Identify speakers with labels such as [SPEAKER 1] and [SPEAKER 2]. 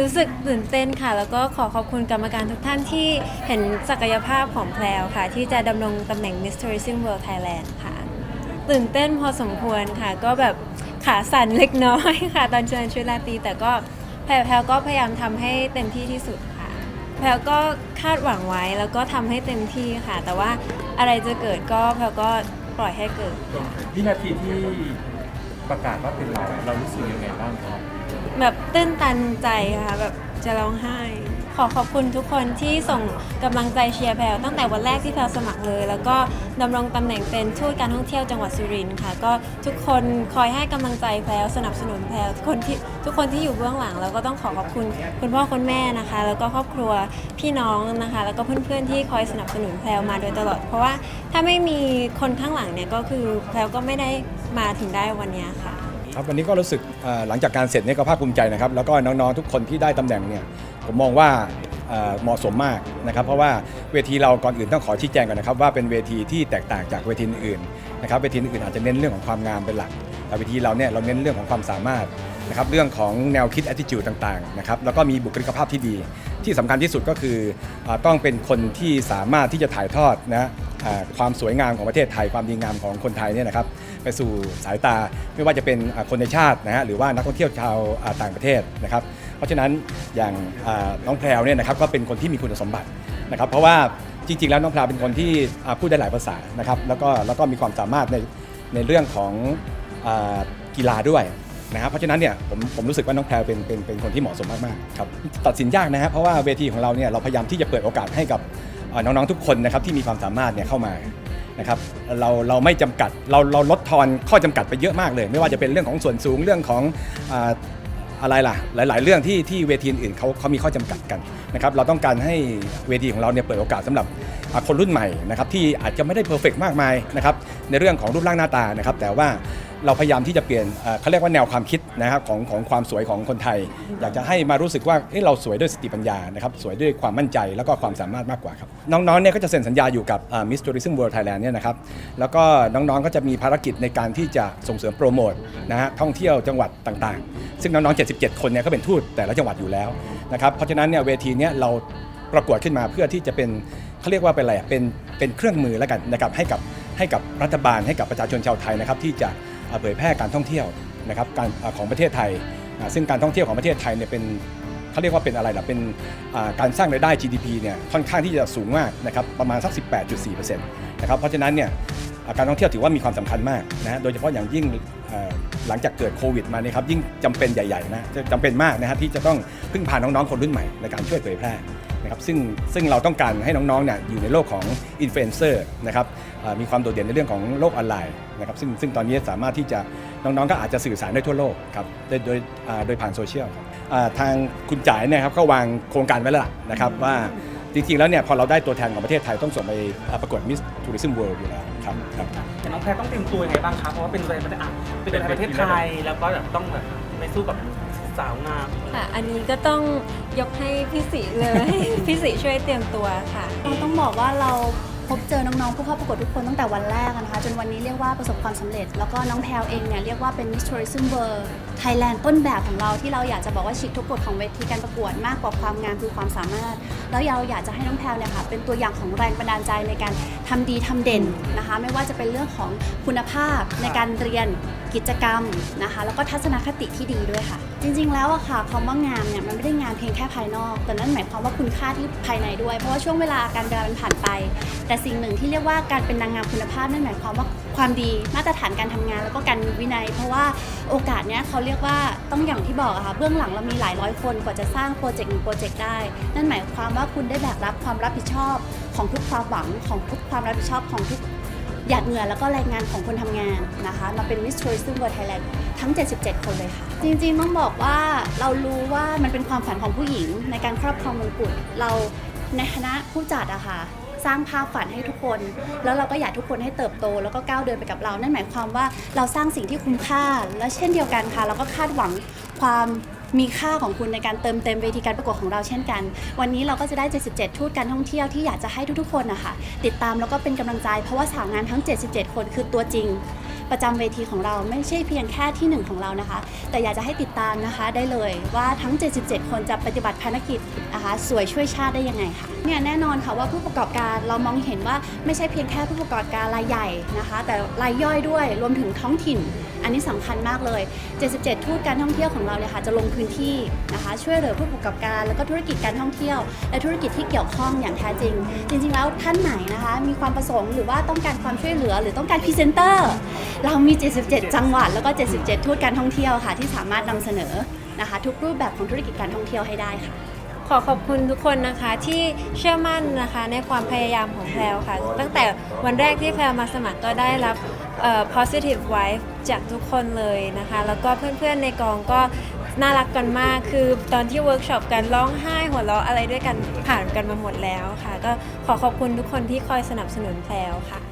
[SPEAKER 1] รู้สึกตื่นเต้นค่ะ แล้วก็ขอขอบคุณกรรมการทุกท่านที่เห็นศักยภาพของแพรวค่ะ ที่จะดำรงตำแหน่ง Miss Tourism World Thailand ค่ะ ตื่นเต้นพอสมควรค่ะ ก็แบบขาสั่นเล็กน้อยค่ะ ตอนเชิญชุดราตรีแต่ก็แพรวก็พยายามทำให้เต็มที่ที่สุดค่ะ แพรวก็คาดหวังไว้แล้วก็ทำให้เต็มที่ค่ะ แต่ว่าอะไรจะเกิดก็แพรวก็ปล่อยให้เกิด
[SPEAKER 2] วินาทีที่ ประกาศว่าเป็นเราเรารู้สึกยังไงบ้างครับ
[SPEAKER 1] แบบตื้นตันใจค่ะแบบจะร้องไห้ ขอขอบคุณทุกคนที่ส่งกำลังใจเชียร์แพลวตั้งแต่วันแรกที่แพลวสมัครเลย แล้วก็ดำรงตำแหน่งเป็นทูตการท่องเที่ยวจังหวัดสุรินทร์ค่ะ ก็ทุกคนคอยให้กำลังใจแพลวสนับสนุนแพลวทุกคนที่ทุกคนที่อยู่เบื้องหลังแล้วก็ต้องขอขอบคุณคุณพ่อคุณแม่นะคะ แล้วก็ครอบครัวพี่น้องนะคะ แล้วก็เพื่อนๆที่คอยสนับสนุนแพลวมาโดยตลอด เพราะว่าถ้าไม่มีคนข้างหลังเนี่ยก็คือแพลวก็ไม่ได้ มาถึงได้วันนี้ค่ะ
[SPEAKER 3] ครับวันนี้ก็รู้สึกหลังจากการเสร็จเนี่ยก็ภาคภูมิใจนะครับ แล้วก็น้องๆทุกคนที่ได้ตำแหน่งเนี่ยผมมองว่าเหมาะสมมากนะครับ เพราะว่าเวทีเราก่อนอื่นต้องขอชี้แจงก่อนนะครับ ว่าเป็นเวทีที่แตกต่างจากเวทีอื่นนะครับเวทีอื่นอาจจะเน้นเรื่องของความงามเป็นหลัก แต่เวทีเราเนี่ยเราเน้นเรื่องของความสามารถนะครับเรื่องของแนวคิด attitude ต่างๆนะครับแล้วก็มีบุคลิกภาพที่ดี ที่สำคัญที่สุดก็คืออต้องเป็นคนที่สามารถที่จะถ่ายทอดนะ ความสวยงามของประเทศไทยความดีงามของคนไทยเนี่ยนะครับไปสู่สายตาไม่ว่าจะเป็นคนในชาตินะฮะหรือว่านักท่องเที่ยวชาวต่างประเทศนะครับ เพราะฉะนั้นอย่างน้องแพรวเนี่ยนะครับก็เป็นคนที่มีคุณสมบัตินะครับ เพราะว่าจริงๆ แล้วน้องแพรวเป็นคนที่พูดได้หลายภาษานะครับแล้วก็แล้วก็มีความสามารถในในเรื่องของอกีฬาด้วยนะครับเพราะฉะนั้นเนี่ยผมผมรู้สึกว่าน้องแพรวเป็นเป็นเป็นคนที่เหมาะสมมากๆครับตัดสินยากนะครับเพราะว่าเวทีของเราเนี่ยเราพยายามที่จะเปิดโอกาสให้กับ น้องๆทุกคนนะครับที่มีความสามารถเนี่ยเข้ามานะครับเราเราไม่จำกัดเราเราลดทอนข้อจำกัดไปเยอะมากเลย ไม่ว่าจะเป็นเรื่องของส่วนสูงเรื่องของอะไรล่ะหลาย ๆ เรื่องที่ที่เวทีอื่นเขาเขามีข้อจำกัดกันนะครับเราต้องการให้เวทีของเราเนี่ยเปิดโอกาสสำหรับคนรุ่นใหม่นะครับที่อาจจะไม่ได้เพอร์เฟกมากมายนะครับในเรื่องของรูปร่างหน้าตานะครับแต่ว่า เราพยายามที่จะเปลี่ยนเขาเรียกว่าแนวความคิดนะครับของของความสวยของคนไทย อยากจะให้มารู้สึกว่าเเราสวยด้วยสติปัญญานะครับสวยด้วยความมั่นใจแล้วก็ความสามารถมากกว่าครับ น้องๆเนี่ยก็จะเซ็นสัญญาอยู่กับมิส s Tourism World Thailand เนี่ยนะครับแล้วก็น้องๆก็จะมีภารกิจในการที่จะส่งเสริมโปรโมทนะฮะท่องเที่ยวจังหวัดต่างๆ ซึ่งน้องๆ 77 คนเนี่ยก็เป็นทูตแต่ละจังหวัดอยู่แล้วนะครับเพราะฉะนั้นเนี่ยเวทีเนี้ยเราประกวดขึ้นมาเพื่อที่จะเป็นเขาเรียกว่าเป็นอะไรเป็นเป็นเครื่องมือแล้วกันนะครับให้กับให้กับรัฐบาลให้กับประชาชนชาวไทยนะครับที่จะ เอ่อเผยแพร่การท่องเที่ยวนะครับการของประเทศไทย ซึ่งการท่องเที่ยวของประเทศไทยเนี่ยเป็นเขาเรียกว่าเป็นอะไรล่ะเป็นการสร้างรายได้ GDP เนี่ยค่อนข้างที่จะสูงมากนะครับประมาณสัก 18.4%นะครับเพราะฉะนั้นเนี่ย การท่องเที่ยวถือว่ามีความสำคัญมากนะโดยเฉพาะอย่างยิ่งหลังจากเกิดโควิดมาเนี่ยครับยิ่งจำเป็นใหญ่ๆนะจะจำเป็นมากนะฮะที่จะต้องพึ่งพาน้องๆคนรุ่นใหม่ในการช่วยเผยแพร่นะครับซึ่งซึ่งเราต้องการให้น้องๆเนี่ยอยู่ในโลกของอินฟลูเอนเซอร์นะครับมีความโดดเด่นในเรื่องของโลกออนไลน์นะครับซึ่งซึ่งตอนนี้สามารถที่จะน้องๆก็อาจจะสื่อสารได้ทั่วโลกครับโดยโดยโดยผ่านโซเชียลครับทางคุณจ่ายเนี่ยครับก็วางโครงการไว้แล้วนะครับว่า จริงๆ แล้วเนี่ยพอเราได้ตัวแทนของประเทศไทยต้องส่งไปอ่าประกวดมิสทูริซึมเวิลด์อยู่แล้วครับครับ
[SPEAKER 4] แต่น้องแพรต้องเตรียมตัวยังไงบ้างคะเพราะว่าเป็นตัวแทนประเทศอะเป็นตัวแทนประเทศไทยแล้วก็แบบต้องแบบไปสู้กับสาวงาม
[SPEAKER 1] ค่ะ อันนี้ก็ต้องยกให้พี่สิเลย พี่สิช่วยเตรียมตัวค่ะ
[SPEAKER 5] เราต้องบอกว่าเรา พบเจอน้องๆผู้เข้าประกวดทุกคนตั้งแต่วันแรกนะคะ จนวันนี้เรียกว่าประสบความสำเร็จ แล้วก็น้องแพลวเองเนี่ยเรียกว่าเป็น Miss Tourism World Thailand ต้นแบบของเราที่เราอยากจะบอกว่าฉีกทุกกฎของเวทีการประกวดมากกว่าความงามคือความสามารถ แล้วเราอยากจะให้น้องแพลวเนี่ยค่ะเป็นตัวอย่างของแรงบันดาลใจในการทำดีทำเด่นนะคะ ไม่ว่าจะเป็นเรื่องของคุณภาพในการเรียนกิจกรรมนะคะ แล้วก็ทัศนคติที่ดีด้วยค่ะ จริงๆแล้วอะค่ะคำว่างามเนี่ยมันไม่ได้งามเพียงแค่ภายนอก แต่นั่นหมายความว่าคุณค่าที่ภายในด้วย เพราะว่าช่วงเวลาการเวลามันผ่านไป แต่สิ่งหนึ่งที่เรียกว่าการเป็นนางงามคุณภาพนั่นหมายความว่าความดีมาตรฐานการทำงานแล้วก็การมีวินัย เพราะว่าโอกาสเนี้ยเขาเรียกว่าต้องอย่างที่บอกอะค่ะเบื้องหลังเรามีหลายร้อยคนกว่าจะสร้างโปรเจกต์หนึ่งโปรเจกต์ได้ นั่นหมายความว่าคุณได้แบกรับความรับผิดชอบของทุกความหวังของทุกความรับผิดชอบของทุก หยาดเหงื่อแล้วก็แรงงานของคนทำงานนะคะ มาเป็น Miss Tourism World Thailand ทั้ง 77 คนเลยค่ะ จริงๆ ต้องบอกว่าเรารู้ว่ามันเป็นความฝันของผู้หญิงในการครอบครองมงกุฎเราในคณะผู้จัดอะค่ะสร้างภาพฝันให้ทุกคน แล้วเราก็อยากทุกคนให้เติบโต แล้วก็ก้าวเดินไปกับเรา นั่นหมายความว่าเราสร้างสิ่งที่คุ้มค่า และเช่นเดียวกันค่ะ เราก็คาดหวังความ มีค่าของคุณในการเติมเต็มเวทีการประกวดของเราเช่นกัน วันนี้เราก็จะได้ 77 ทูตการท่องเที่ยวที่อยากจะให้ทุกๆ คนนะคะติดตามแล้วก็เป็นกำลังใจเพราะว่าสาวงามทั้ง 77 คนคือตัวจริง ประจำเวทีของเราไม่ใช่เพียงแค่ที่หนึ่งของเรานะคะ แต่อยากจะให้ติดตามนะคะได้เลยว่าทั้ง 77 คนจะปฏิบัติภารกิจนะคะสวยช่วยชาติได้ยังไงค่ะเนี่ยแน่นอนค่ะว่าผู้ประกอบการเรามองเห็นว่าไม่ใช่เพียงแค่ผู้ประกอบการรายใหญ่นะคะ แต่รายย่อยด้วยรวมถึงท้องถิ่น อันนี้สำคัญมากเลย 77 ทูตการท่องเที่ยวของเราเนี่ยค่ะจะลงพื้นที่นะคะช่วยเหลือผู้ประกอบการแล้วก็ธุรกิจการท่องเที่ยว และธุรกิจที่เกี่ยวข้องอย่างแท้จริง จริง ๆ แล้วท่านไหนนะคะมีความประสงค์หรือว่าต้องการความช่วยเหลือหรือต้องการพรีเซนเตอร์เรามี 77 จังหวัด แล้วก็ 77 ทูตการท่องเที่ยวค่ะ ที่สามารถนำเสนอนะคะ ทุกรูปแบบของธุรกิจการท่องเที่ยวให้ได้ค่ะ
[SPEAKER 1] ขอขอบคุณทุกคนนะคะที่เชื่อมั่นนะคะในความพยายามของแพลวค่ะ ตั้งแต่วันแรกที่แพลวมาสมัครก็ได้รับ positive vibe จากทุกคนเลยนะคะ แล้วก็เพื่อนๆในกองก็ น่ารักกันมากคือตอนที่เวิร์กช็อปกันร้องไห้หัวเราะอะไรด้วยกันผ่านกันมาหมดแล้วค่ะ ก็ขอขอบคุณทุกคนที่คอยสนับสนุนแพลวค่ะ